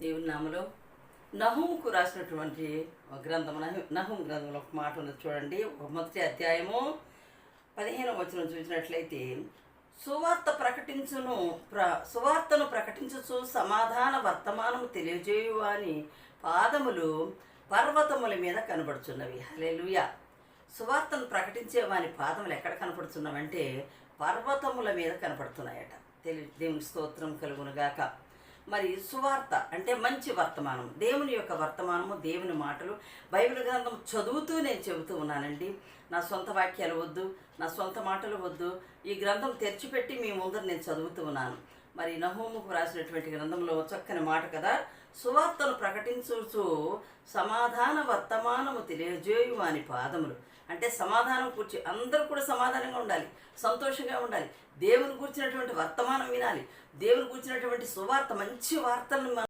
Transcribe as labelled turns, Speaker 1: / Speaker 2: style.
Speaker 1: దేవుని నామలో నహుముకు రాసినటువంటి ఒక గ్రంథం నహుం గ్రంథంలో ఒక మాట ఉన్నది చూడండి. ఒక మొదటి అధ్యాయము పదిహేను వచనం చూసినట్లయితే సువార్త ప్రకటించును ప్ర సువార్తను ప్రకటించుచు సమాధాన వర్తమానము తెలియజేయు అని పాదములు పర్వతముల మీద కనబడుచున్నవి. హలేలుయ సువార్తను ప్రకటించే వాని పాదములు ఎక్కడ కనపడుతున్నామంటే పర్వతముల మీద కనపడుతున్నాయట. తెలి దేవుని స్తోత్రం కలుగునుగాక మరి సువార్త అంటే మంచి వర్తమానం దేవుని యొక్క వర్తమానము దేవుని మాటలు బైబిల్ గ్రంథం చదువుతూ నేను చెబుతూ ఉన్నానండి. నా సొంత వాక్యాలు వద్దు నా సొంత మాటలు వద్దు. ఈ గ్రంథం తెరిచిపెట్టి మీ ముందర నేను చదువుతూ ఉన్నాను. మరి నహోముకు రాసినటువంటి గ్రంథంలో చక్కని మాట కదా? సువార్తను ప్రకటించుచు సమాధాన వర్తమానము తెలియజేయు అని పాదములు. అంటే సమాధానం కూర్చి అందరూ కూడా సమాధానంగా ఉండాలి సంతోషంగా ఉండాలి. దేవుని కూర్చున్నటువంటి వర్తమానం వినాలి. దేవుని కూర్చున్నటువంటి సువార్త మంచి వార్తలను